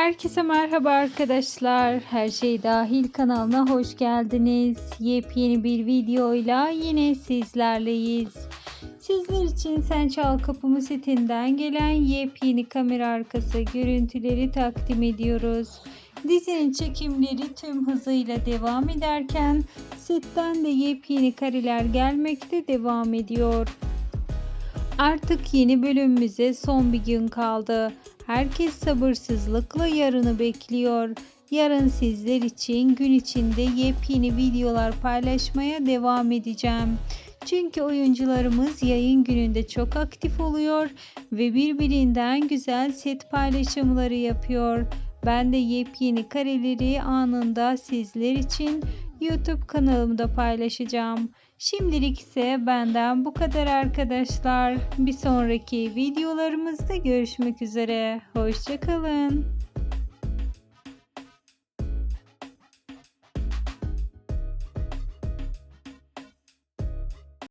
Herkese merhaba arkadaşlar. Her şey dahil kanalına hoş geldiniz. Yepyeni bir videoyla yine sizlerleyiz. Sizler için Sen Çal Kapımı setinden gelen yepyeni kamera arkası görüntüleri takdim ediyoruz. Dizinin çekimleri tüm hızıyla devam ederken setten de yepyeni kareler gelmekte devam ediyor. Artık yeni bölümümüze son bir gün kaldı. Herkes sabırsızlıkla yarını bekliyor. Yarın sizler için gün içinde yepyeni videolar paylaşmaya devam edeceğim. Çünkü oyuncularımız yayın gününde çok aktif oluyor ve birbirinden güzel set paylaşımları yapıyor. Ben de yepyeni kareleri anında sizler için YouTube kanalımda paylaşacağım. Şimdilik ise benden bu kadar arkadaşlar. Bir sonraki videolarımızda görüşmek üzere. Hoşçakalın.